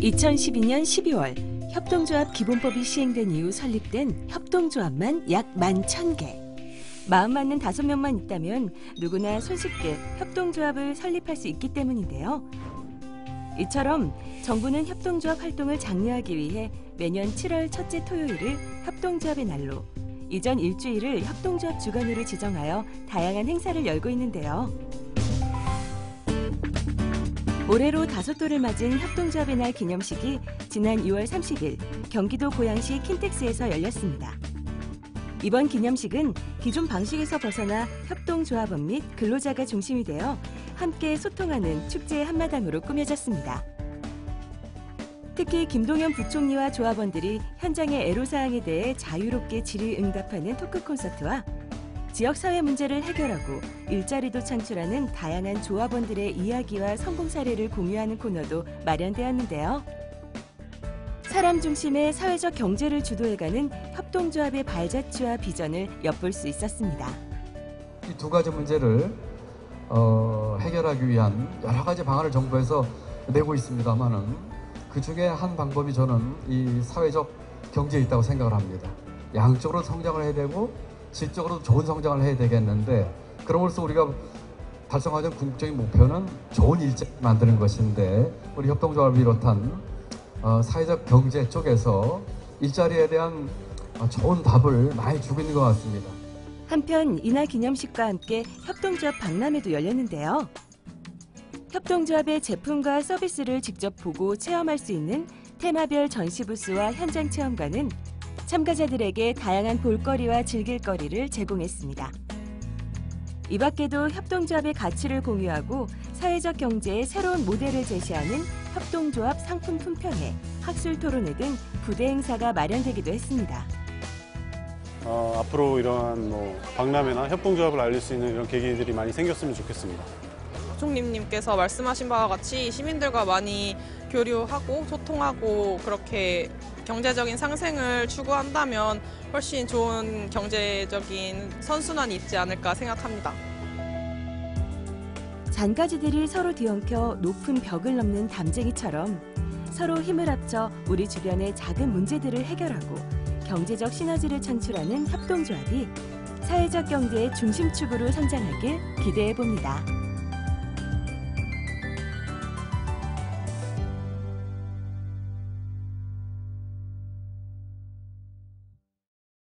2012년 12월 협동조합 기본법이 시행된 이후 설립된 협동조합만 약 11,000개. 마음 맞는 다섯 명만 있다면 누구나 손쉽게 협동조합을 설립할 수 있기 때문인데요. 이처럼 정부는 협동조합 활동을 장려하기 위해 매년 7월 첫째 토요일을 협동조합의 날로, 이전 일주일을 협동조합 주간으로 지정하여 다양한 행사를 열고 있는데요. 올해로 다섯 돌을 맞은 협동조합의 날 기념식이 지난 6월 30일 경기도 고양시 킨텍스에서 열렸습니다. 이번 기념식은 기존 방식에서 벗어나 협동조합원 및 근로자가 중심이 되어 함께 소통하는 축제의 한마당으로 꾸며졌습니다. 특히 김동연 부총리와 조합원들이 현장의 애로사항에 대해 자유롭게 질의응답하는 토크 콘서트와 지역 사회 문제를 해결하고 일자리도 창출하는 다양한 조합원들의 이야기와 성공 사례를 공유하는 코너도 마련되었는데요. 사람 중심의 사회적 경제를 주도해가는 협동조합의 발자취와 비전을 엿볼 수 있었습니다. 이 두 가지 문제를 어, 해결하기 위한 여러 가지 방안을 정부에서 내고 있습니다만은 그 중에 한 방법이 저는 이 사회적 경제에 있다고 생각을 합니다. 양쪽으로 성장을 해야 되고 질적으로 좋은 성장을 해야 되겠는데 그럼으로써 우리가 달성하는 궁극적인 목표는 좋은 일자리 만드는 것인데 우리 협동조합을 비롯한 어, 사회적 경제 쪽에서 일자리에 대한 어, 좋은 답을 많이 주고 있는 것 같습니다. 한편 이날 기념식과 함께 협동조합 박람회도 열렸는데요. 협동조합의 제품과 서비스를 직접 보고 체험할 수 있는 테마별 전시 부스와 현장 체험관은 참가자들에게 다양한 볼거리와 즐길거리를 제공했습니다. 이 밖에도 협동조합의 가치를 공유하고 사회적 경제의 새로운 모델을 제시하는 협동조합 상품 품평회, 학술 토론회 등 부대 행사가 마련되기도 했습니다. 어, 앞으로 이러한 뭐 박람회나 협동조합을 알릴 수 있는 이런 계기들이 많이 생겼으면 좋겠습니다. 총님님께서 말씀하신 바와 같이 시민들과 많이 교류하고 소통하고 그렇게 경제적인 상생을 추구한다면 훨씬 좋은 경제적인 선순환이 있지 않을까 생각합니다. 잔가지들이 서로 뒤엉켜 높은 벽을 넘는 담쟁이처럼 서로 힘을 합쳐 우리 주변의 작은 문제들을 해결하고 경제적 시너지를 창출하는 협동조합이 사회적 경제의 중심축으로 성장하길 기대해 봅니다.